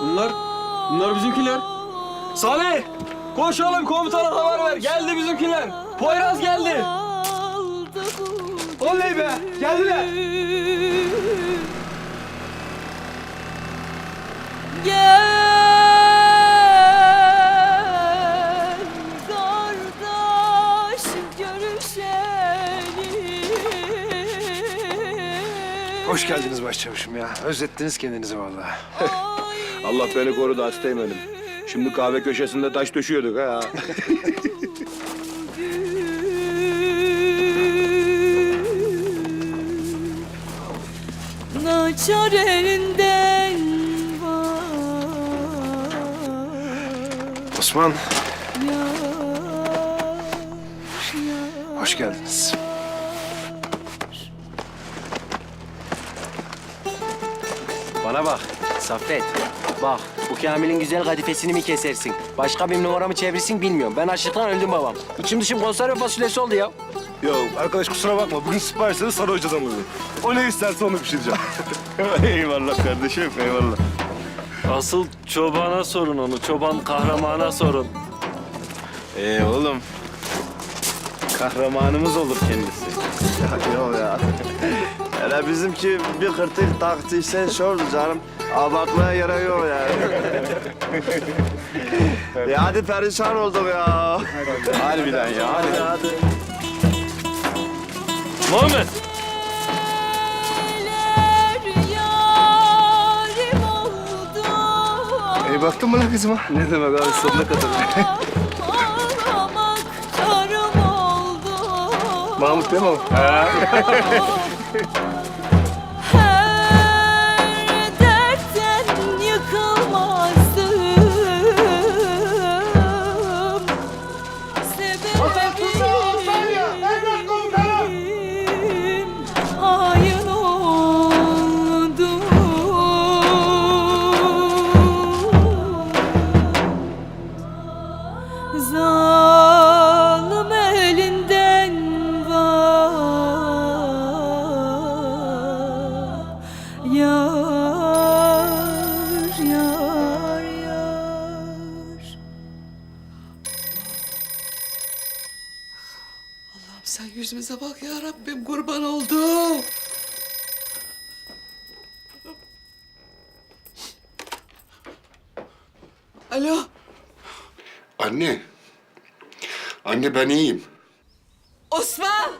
Bunlar, bunlar bizimkiler. Salih! Koş oğlum komutana haber ver. Geldi bizimkiler. Poyraz geldi. Oley be! Geldiler. Gel kardeş görüşelim. Hoş geldiniz başçavuşum ya. Özlettiniz kendinizi vallahi. Allah beni korudu hastayım benim. Şimdi kahve köşesinde taş döşüyorduk ha. Naçar elinden var. Osman, hoş geldiniz. Bana bak Saffet. Bak bu Kamil'in güzel kadifesini mi kesersin? Başka bir numaramı çevirsin bilmiyorum. Ben açlıktan öldüm babam. İçim dışım konserve fasulyesi oldu ya. Ya arkadaş kusura bakma. Bugün siparişleri sarı hocadan alıyor. O ne isterse onu pişireceğim. eyvallah kardeşim eyvallah. Asıl çobana sorun onu. Çoban kahramana sorun. Ee oğlum. Kahramanımız olur kendisi. Ya yok ya. Hele bizimki bir kırtık taktıysa şordu canım. Abartmaya gerek yok yani. ya hadi perişan olduk ya. Harbiden ya hadi. hadi. Muhammed! İyi baktın mı lan kızıma? Ne demek abi sonuna kadar. Mahmut değil mi o? Sen yüzümüze bak ya Rabbim kurban oldum. Alo. Anne. Anne ben iyiyim. Osman.